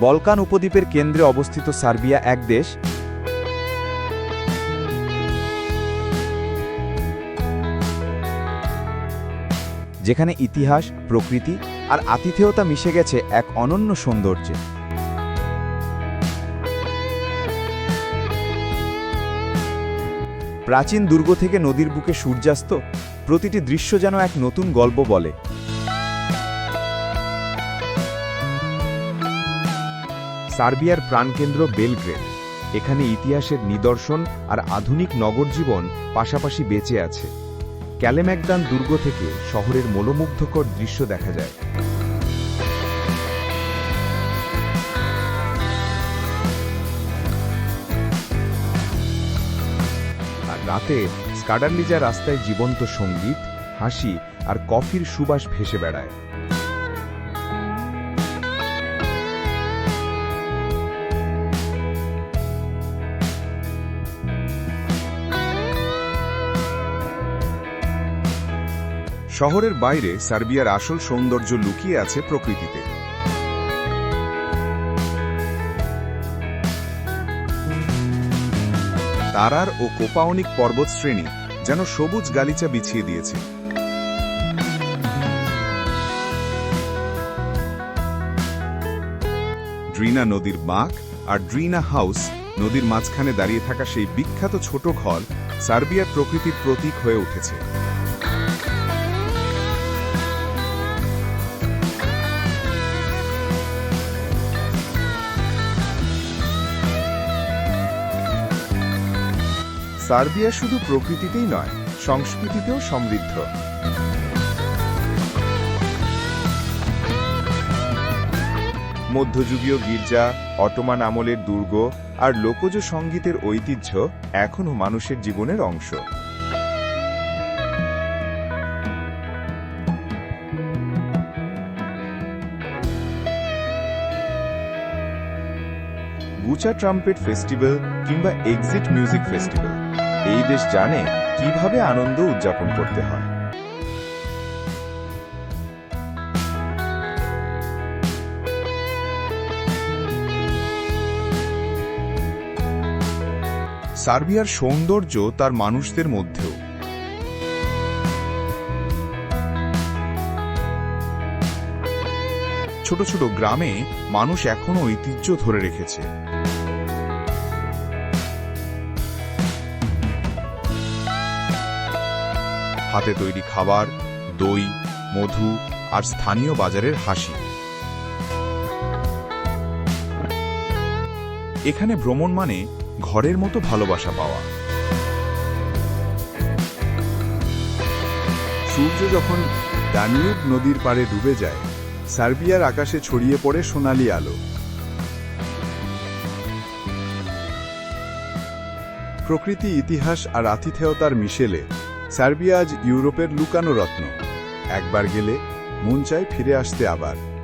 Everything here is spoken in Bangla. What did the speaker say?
বলকান উপদ্বীপের কেন্দ্রে অবস্থিত সার্বিয়া এক দেশ। যেখানে ইতিহাস, প্রকৃতি আর আতিথেয়তা মিশে গেছে এক অনন্য সৌন্দর্যে। প্রাচীন দুর্গ থেকে নদীর বুকে সূর্যাস্ত, প্রতিটি দৃশ্য যেন এক নতুন গল্প বলে। সার্বিয়ার প্রাণকেন্দ্র বেলগ্রেড। এখানে ইতিহাসের নিদর্শন আর আধুনিক নগর জীবন পাশাপাশি বেঁচে আছে। ক্যালেম্যাকদান দুর্গ থেকে শহরের মনোমুগ্ধকর দৃশ্য দেখা যায়। আর রাতে স্কাডারলিজা রাস্তায় জীবন্ত সংগীত, হাসি আর কফির সুবাস ভেসে বেড়ায়। শহরের বাইরে সার্বিয়ার আসল সৌন্দর্য লুকিয়ে আছে প্রকৃতিতে। তারার ও কোপাওনিক পর্বতশ্রেণী যেন সবুজ গালিচা বিছিয়ে দিয়েছে। ড্রিনা নদীর বাঁক আর ড্রিনা হাউস নদীর মাঝখানে দাঁড়িয়ে থাকা সেই বিখ্যাত ছোট ঘর সার্বিয়ার প্রকৃতির প্রতীক হয়ে উঠেছে। সার্বিয়া শুধু প্রকৃতিতেই নয়, সংস্কৃতিতেও সমৃদ্ধ। মধ্যযুগীয় গির্জা, অটোমান আমলের দুর্গ আর লোকজ সঙ্গীতের ঐতিহ্য এখনও মানুষের জীবনের অংশ। গুচা ট্রাম্পেট ফেস্টিভ্যাল কিংবা এক্সিট মিউজিক ফেস্টিভ্যাল। এই দেশ জানে কীভাবে আনন্দ উদযাপন করতে হয়। সার্বিয়ার সৌন্দর্য তার মানুষদের মধ্যেও। ছোট ছোট গ্রামে মানুষ এখনও ঐতিহ্য ধরে রেখেছে। হাতে তৈরি খাবার, দই, মধু আর স্থানীয় বাজারের হাসি। এখানে ভ্রমণ মানে ঘরের মতো ভালোবাসা পাওয়া। সূর্য যখন দানিউব নদীর পাড়ে ডুবে যায়, সার্বিয়ার আকাশে ছড়িয়ে পড়ে সোনালি আলো। প্রকৃতি, ইতিহাস আর আতিথেয়তার মিশেলে সার্বিয়া আজ ইউরোপের লুকানো রত্ন। একবার গেলে মন চায় ফিরে আসতে আবার।